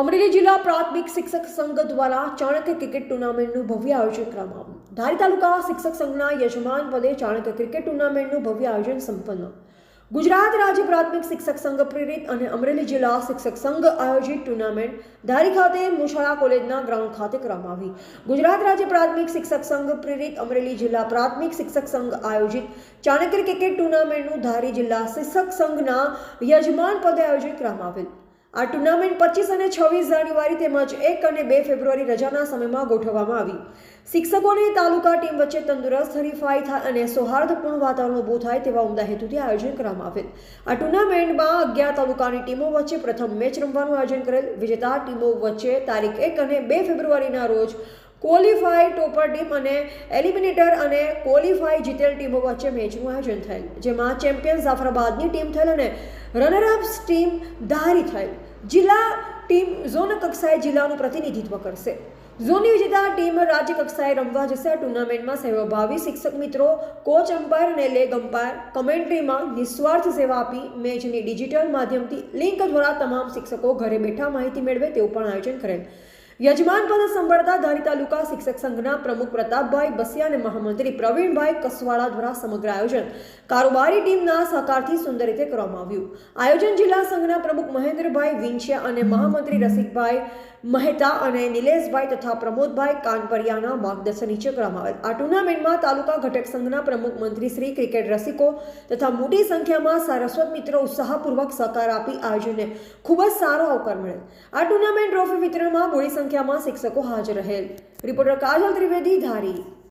અમરેલી જિલ્લા પ્રાથમિક શિક્ષક સંઘ દ્વારા ચાણક્ય ક્રિકેટ ટુર્નામેન્ટનું ભવ્ય આયોજન કરવામાં આવ્યું. ધારી તાલુકા શિક્ષક સંઘના યજમાન પદે ચાણક્ય ક્રિકેટ ટુર્નામેન્ટનું ભવ્ય આયોજન સંપન્ન. ગુજરાત રાજ્ય પ્રાથમિક શિક્ષક સંઘ પ્રેરિત અને અમરેલી જિલ્લા શિક્ષક સંઘ આયોજિત ટુર્નામેન્ટ ધારી ખાતે મુશાળા કોલેજના ગ્રાઉન્ડ ખાતે કરવામાં આવી. ગુજરાત રાજ્ય પ્રાથમિક શિક્ષક સંઘ પ્રેરિત અમરેલી જિલ્લા પ્રાથમિક શિક્ષક સંઘ આયોજિત ચાણક્ય ક્રિકેટ ટુર્નામેન્ટનું ધારી જિલ્લા શિક્ષક સંઘના યજમાન પદે આયોજિત કરવામાં આવેલ. આ ટુર્નામેન્ટ પચીસ અને છવ્વીસ જાન્યુઆરી તેમજ એક અને બે ફેબ્રુઆરી રજાના સમયમાં ગોઠવવામાં આવી. શિક્ષકોની તાલુકા ટીમ વચ્ચે તંદુરસ્ત, હરીફાઈ થાય અને સૌહાર્દપૂર્ણ વાતાવરણ ઊભું થાય તેવા ઉમદા હેતુથી આયોજન કરવામાં આવેલ. આ ટુર્નામેન્ટમાં અગિયાર તાલુકાની ટીમો વચ્ચે પ્રથમ મેચ રમવાનું આયોજન કરેલ. વિજેતા ટીમો વચ્ચે તારીખ એક અને બે ફેબ્રુઆરીના રોજ ક્વોલિફાઈ ટોપર ટીમ અને એલિમિનેટર અને ક્વોલિફાઈ જીતેલ ટીમો વચ્ચે મેચનું આયોજન થયેલ. જેમાં ચેમ્પિયન જાફરાબાદની ટીમ થયેલ અને રનરઅપ્સ ટીમ ધારી થયેલ. જિલ્લા ટીમ ઝોન કક્ષાએ જિલ્લાનું પ્રતિનિધિત્વ કરશે. ઝોનની વિજેતા ટીમ રાજ્ય કક્ષાએ રમવા જશે. આ ટુર્નામેન્ટમાં સહભાવી શિક્ષક મિત્રો, કોચ અમ્પાયર અને લેગ અમ્પાયર કમેન્ટ્રીમાં નિસ્વાર્થ સેવા આપી મેચની ડિજિટલ માધ્યમથી લિંક દ્વારા તમામ શિક્ષકો ઘરે બેઠા માહિતી મેળવે તેવું પણ આયોજન કરેલ. યજમાન પદ સંભાળતા ધારી તાલુકા શિક્ષક સંઘના પ્રમુખ પ્રતાપભાઈ બસિયા અને મહામંત્રી પ્રવીણભાઈ કસવાળા દ્વારા સમગ્ર આયોજન કારોબારી ટીમના સહકારથી સુંદર રીતે કરવામાં આવ્યું. આયોજન જિલ્લા સંઘના પ્રમુખ મહેન્દ્રભાઈ વિંછિયા અને મહામંત્રી રસિકભાઈ મહેતા અને નિલેશભાઈ તથા પ્રમોદભાઈ કાનપરિયાના માર્ગદર્શન નીચે કરવામાં આવેલ. આ ટુર્નામેન્ટમાં તાલુકા ઘટક સંઘના પ્રમુખ મંત્રી શ્રી ક્રિકેટ રસિકો તથા મોટી સંખ્યામાં સારસ્વત મિત્રો ઉત્સાહપૂર્વક સહકાર આપી આયોજનને ખૂબ જ સારો આવકાર મળેલ આ ટુર્નામેન્ટ ટ્રોફી વિતરણમાં મોટી સંખ્યામાં શિક્ષકો હાજર રહેલ. રિપોર્ટર કાજલ ત્રિવેદી ધારી.